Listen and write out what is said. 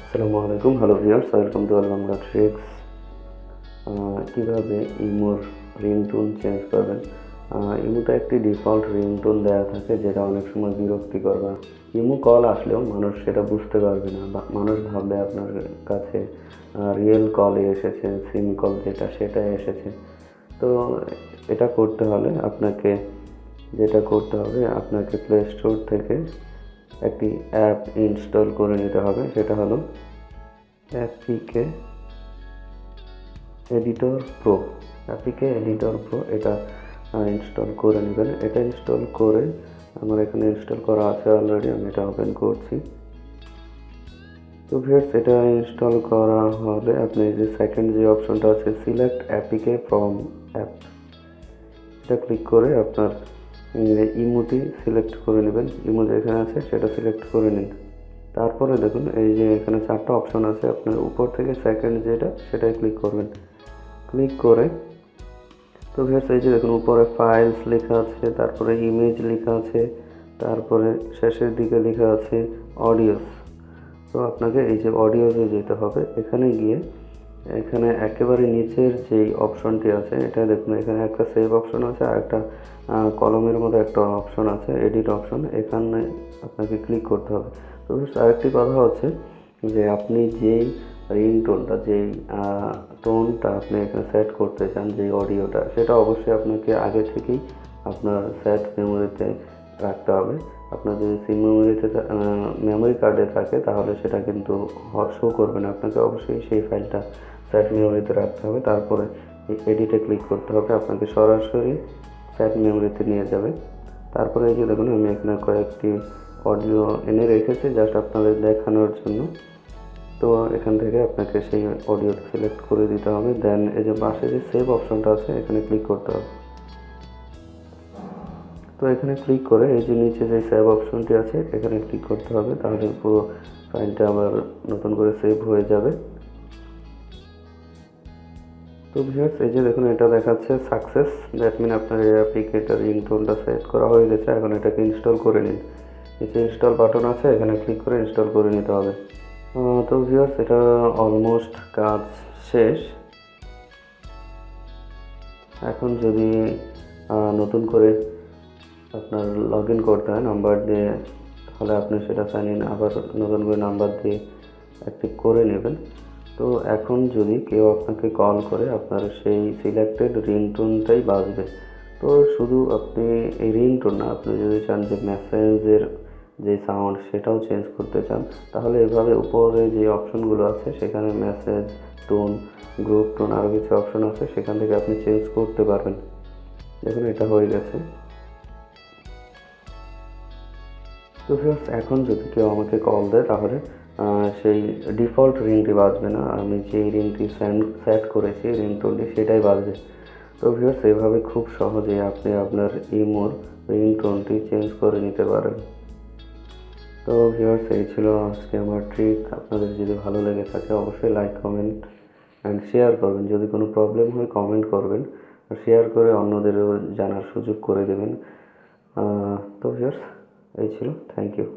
আসসালামু আলাইকুম। Hello viewers welcome to all Bangla tricks কীভাবে ইমোর রিংটোন চেঞ্জ করবেন? ইমোতে একটি ডিফল্ট রিংটোন দেওয়া থাকে যেটা অনেক সময় বিরক্তিকর বা ইমো কল আসলেও মানুষ সেটা বুঝতে পারবে না বা মানুষ ভাববে আপনার কাছে রিয়েল কলে এসেছে সিম কল যেটা সেটা এসেছে। তো এটা করতে হলে আপনাকে, যেটা করতে হবে, আপনাকে প্লে স্টোর থেকে একটি অ্যাপ ইনস্টল করে নিতে হবে, সেটা হলো APK editor pro APK editor pro এটা ইনস্টল করে নেবেন। এটা ইনস্টল করে আমার এখানে ইনস্টল করা আছে অলরেডি আমি এটা ওপেন করছি। তো ভিউয়ার্স, এটা ইনস্টল করা হলে আপনি যে সেকেন্ড যে অপশনটা আছে সিলেক্ট অ্যাপিকে ফ্রম অ্যাপ এটা ক্লিক করে আপনার ইমোটি সিলেক্ট করে নেবেন। ইমো যেখানে আছে, সেটা সিলেক্ট করে নিন। তারপরে দেখুন, এই যে এখানে চারটা অপশন আছে, আপনার উপর থেকে সেকেন্ড যেটা সেটাই ক্লিক করবেন। ক্লিক করে, তো ভিউয়ার্স, এই যে দেখুন, উপরে ফাইলস লেখা আছে, তারপরে ইমেজ লেখা আছে, তারপরে শেষের দিকে লেখা আছে অডিওস তো আপনাকে এই যে অডিওসে যেতে হবে। এখানে গিয়ে এখানে একেবারে নিচের যেই অপশনটি আছে, এটা দেখুন, এখানে একটা সেভ অপশন আছে আর একটা কলমের মতো একটা অপশন আছে এডিট অপশন এখানে আপনাকে ক্লিক করতে হবে। তো আরেকটি কথা হচ্ছে যে আপনি যেই রিংটোনটা যেই টোনটা আপনি এখানে সেট করতে চান, যেই অডিওটা সেটা অবশ্যই আপনাকে আগে থেকেই আপনার সেট মেমোরিতে রাখতে হবে। আপনার যদি সিম মেমোরিতে মেমোরি কার্ডে থাকে, তাহলে সেটা কিন্তু শো করবে না। আপনাকে অবশ্যই সেই ফাইলটা সেট মেমোরিতে রাখতে হবে। তারপরে এডিটে ক্লিক করতে হবে। আপনাকে সরাসরি সেট মেমোরিতে নিয়ে যাবে। তারপরে এই যে দেখুন, আমি এখানে কয়েকটি অডিও এনে রেখেছি জাস্ট আপনাদের দেখানোর জন্য। তো এখান থেকে আপনাকে সেই অডিওটা সিলেক্ট করে দিতে হবে। দেন এই যে পাশে যে সেভ অপশনটা আছে, এখানে ক্লিক করতে হবে। তো এখানে ক্লিক করে এই যে নিচে যে সেভ অপশনটি আছে, এখানে ক্লিক করতে হবে। তাহলে পুরো ফাইলটা আবার নতুন করে সেভ হয়ে যাবে। তো ভিউয়ার্স এই যে দেখুন, এটা দেখাচ্ছে সাকসেস দ্যাট মিন আপনার এই অ্যাপ্লিকেটার রিংটোনটা সেট করা হয়ে গেছে, এখন এটাকে ইনস্টল করে নিন। নিচে ইনস্টল বাটন আছে, এখানে ক্লিক করে ইনস্টল করে নিতে হবে। তো ভিউয়ার্স এটা অলমোস্ট কাজ শেষ। এখন যদি নতুন করে আপনার লগ ইন করতে হয় নাম্বার দিয়ে, তাহলে আপনি সেটা সাইন ইন আবার নতুন করে নাম্বার দিয়ে অ্যাক্টিভ করে নেবেন। তো এখন যদি কেউ আপনাকে কল করে, আপনার সেই সিলেক্টেড রিংটোনটাই বাজবে। তো শুধু আপনি এই রিংটোন না, আপনি যদি চান যে মেসেজের যে সাউন্ড সেটাও চেঞ্জ করতে চান, তাহলে এভাবে উপরে যে অপশনগুলো আছে, সেখানে মেসেজ টোন গ্রুপ টোন আরও কিছু অপশন আছে, সেখান থেকে আপনি চেঞ্জ করতে পারবেন। দেখুন, এটা হয়ে গেছে। তো ভিউয়ার্স এখন যদি কেউ আমাকে কল দেয়, তাহলে সেই ডিফল্ট রিংটি বাজবে না। আমি যে রিংটি সেট করেছি রিং রিংটোনটি সেটাই বাজবে। তো ভিউয়ার্স এইভাবে খুব সহজেই আপনি আপনার ইমোর রিংটোনটি চেঞ্জ করে নিতে পারেন। তো ভিউয়ার্স এই ছিল আজকে আমার ট্রিক আপনাদের যদি ভালো লেগে থাকে, অবশ্যই লাইক কমেন্ট অ্যান্ড শেয়ার করবেন। যদি কোনো প্রবলেম হয় কমেন্ট করবেন। শেয়ার করে অন্যদেরও জানার সুযোগ করে দেবেন। তো ভিউয়ার্স এই ছিল। Thank you